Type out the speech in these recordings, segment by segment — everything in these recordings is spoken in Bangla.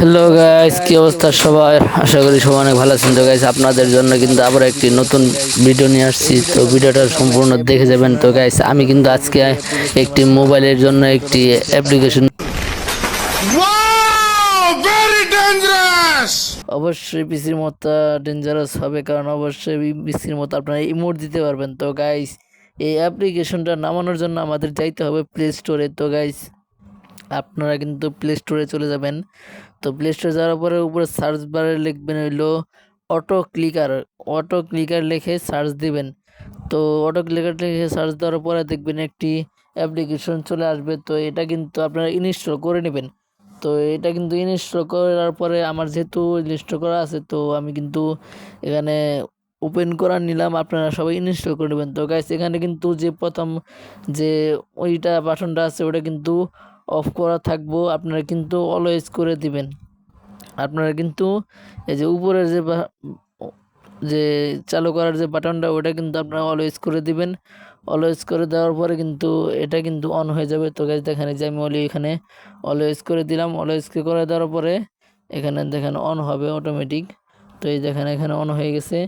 হ্যালো গাইস কি অবস্থা সবাই? আশা করি সবাই অনেক ভালো আছেন। তো গাইস আপনাদের জন্য কিন্তু আবার একটি নতুন ভিডিও নিয়ে আসছি। তো ভিডিওটা সম্পূর্ণ দেখে যাবেন। তো গাইস আমি কিন্তু আজকে একটি মোবাইলের জন্য একটি অ্যাপ্লিকেশন! অবশ্যই পিসির মতো ডেঞ্জারাস হবে কারণ অবশ্যই পিসির মতো আপনারা ইমোট দিতে পারবেন। তো গাইস এই অ্যাপ্লিকেশনটা নামানোর জন্য আমাদের যাইতে হবে প্লে স্টোরে তো গাইস আপনারা কিন্তু প্লে স্টোরে চলে যাবেন। তো প্লে স্টোরে যাওয়ার পরে উপরে সার্চ বারে লিখবেন হইল অটো ক্লিকার অটো ক্লিকার লিখে সার্চ দিবেন। তো অটো ক্লিকার লিখে সার্চ দেওয়ার পরে দেখবেন একটি অ্যাপ্লিকেশন চলে আসবে। তো এটা কিন্তু আপনারা ইনস্টল করে নেবেন। তো এটা কিন্তু ইনস্টল করার পরে আমার যেহেতু ইনস্টল করা আছে, তো আমি কিন্তু এখানে ওপেন করা নিলাম। আপনারা সবাই ইনস্টল করে নেবেন। তো গাইস এখানে কিন্তু যে প্রথম যে ওইটা বাটনটা আছে, ওটা কিন্তু অফ করা থাকব, আপনারা কিন্তু অলওয়েজ করে দিবেন। আপনারা কিন্তু এই যে উপরের যে যে চালু করার যে বাটনটা, ওটা কিন্তু আপনারা অলওয়েজ করে দিবেন। অলওয়েজ করে দেওয়ার পরে কিন্তু এটা কিন্তু অন হয়ে যাবে। তো গাছ দেখেন যে আমি অলি এখানে অলওয়েজ করে দিলাম। অলওয়েজ করে দেওয়ার পরে এখানে দেখেন অন হবে অটোমেটিক তো এই দেখেন এখানে অন হয়ে গেছে।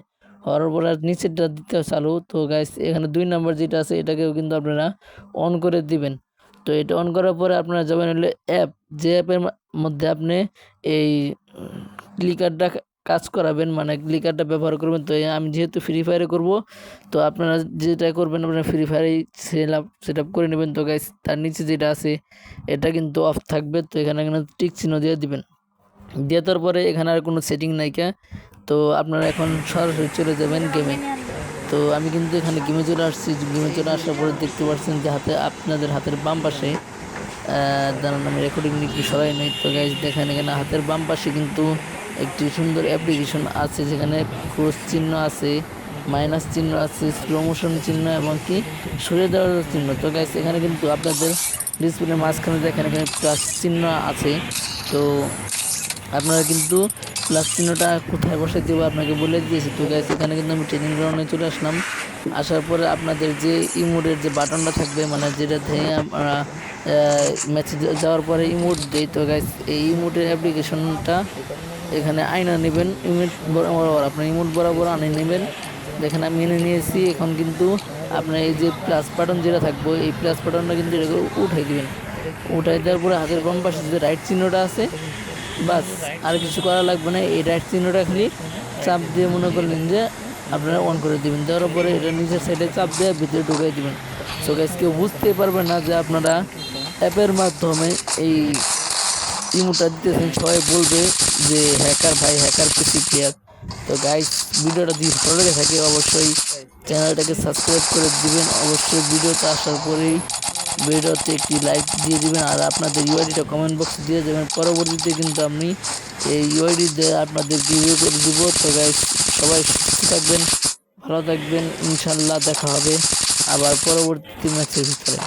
হওয়ার পরে আর নিচেরটা দিতে চালু। তো গাইস এখানে দুই নাম্বার যেটা আছে, এটাকেও কিন্তু আপনারা অন করে দিবেন। তো এটা অন করার পরে আপনারা যাবেন হলে অ্যাপ যে অ্যাপের মধ্যে আপনি এই ক্লিকারটা কাজ করাবেন মানে ক্লিকারটা ব্যবহার করবেন। তো আমি যেহেতু ফ্রি ফায়ারে করব, তো আপনারা যেটা করবেন, আপনারা ফ্রি ফায়ারেই সেট আপ সেট আপ করে নেবেন। তো গাইস তার নিচে যেটা আছে, এটা কিন্তু অফ থাকবে। তো এখানে এখানে টিক চিহ্ন দিয়ে দিবেন। দিয়ে দেওয়ার পরে এখানে আর কোনো সেটিং নাইকা তো আপনারা এখন সরাসরি চলে যাবেন গেমে তো আমি কিন্তু এখানে গেমে চলে আসছি। গেমে চলে আসার পরে দেখতে পাচ্ছেন যে হাতে আপনাদের হাতের বাম পাশে দাঁড়ান আমি রেকর্ডিং একটু সরাই নেই। তো গাইজ দেখেন এখানে হাতের বাম পাশে কিন্তু একটি সুন্দর অ্যাপ্লিকেশন আছে যেখানে ক্রোস চিহ্ন আছে মাইনাস চিহ্ন আছে স্লো মোশন চিহ্ন এবং কি সরিয়ে দেওয়ার চিহ্ন। তো গাইজ এখানে কিন্তু আপনাদের ডিসপ্লের মাঝখানে দেখেন এখানে প্লাস চিহ্ন আছে। তো আপনারা কিন্তু প্লাস চিহ্নটা কোথায় বসে দেবো আপনাকে বলে দিয়েছি। তো গাইস এখানে কিন্তু আমি ট্রেনিং গ্রাউন্ডে চলে আসলাম। আসার পরে আপনাদের যে ইমোটের যে বাটনটা থাকবে মানে যেটা থেকে আমরা ম্যাচে যাওয়ার পরে ইমোট দেই, তো গাইস এই ইমোটের অ্যাপ্লিকেশনটা এখানে আয়না নেবেন ইমোট বরাবর, আপনার ইমোট বরাবর আনে নেবেন। দেখেন আমি এনে নিয়েছি, এখন কিন্তু আপনার এই যে প্লাস বাটন যেটা থাকবে, এই প্লাস বাটনটা কিন্তু এটাকে উঠাই দিবেন। উঠাই দেওয়ার পরে হাতের বাম পাশে যে রাইট চিহ্নটা আছে বাস, আর কিছু করা লাগবে না, এই রাইট চিহ্নটা খালি চাপ দিয়ে মনে করলেন যে আপনারা অন করে দিবেন। দেওয়ার পরে এটা নিচের সাইডে চাপ দিয়ে ভিতরে ঢুকাই দিবেন। সো গাইস কেউ বুঝতেই পারবে না যে আপনারা অ্যাপের মাধ্যমে এই ইমোটা দিতেছেন, সবাই বলবে যে হ্যাকার ভাই হ্যাকার পিসি প্লেয়ার তো গাইস ভিডিওটা যদি ভালো লেগে থাকে, অবশ্যই চ্যানেলটাকে সাবস্ক্রাইব করে দিবেন। অবশ্যই ভিডিওতে আসার পরেই ভিডিওতে একটি লাইক দিয়ে দেবেন আর আপনাদের ইউআইডিটা কমেন্ট বক্সে দিয়ে দেবেন। পরবর্তীতে কিন্তু আমি এই ইউআইডি দিয়ে আপনাদের রিভিউ করে দিব। তো সবাই সুস্থ থাকবেন, ভালো থাকবেন। ইনশাল্লাহ দেখা হবে আবার পরবর্তী ম্যাচের ভিতরে।